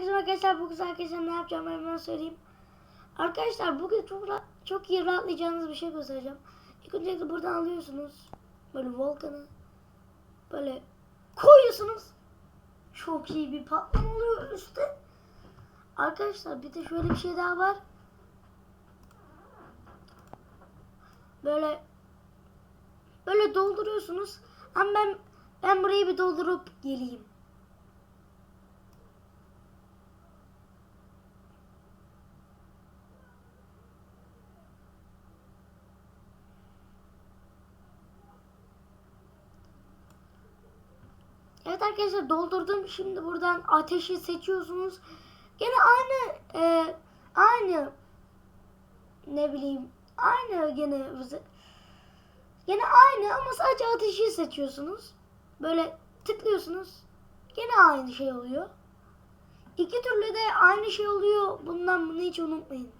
Herkese arkadaşlar bugün arkadaşlar ne yapacağımı hemen söyleyeyim. Arkadaşlar bugün çok, çok iyi rahatlayacağınız bir şey göstereceğim. İlk öncelikle buradan alıyorsunuz. Böyle volkanı. Böyle koyuyorsunuz. Çok iyi bir patlama oluyor üstte. Arkadaşlar bir de şöyle bir şey daha var. Böyle böyle dolduruyorsunuz. Ama ben ben burayı bir doldurup geleyim. Evet arkadaşlar doldurdum. Şimdi buradan ateşi seçiyorsunuz. Gene aynı e, aynı ne bileyim aynı gene gene aynı ama sadece ateşi seçiyorsunuz. Böyle tıklıyorsunuz. Gene aynı şey oluyor. İki türlü de aynı şey oluyor. Bundan bunu hiç unutmayın.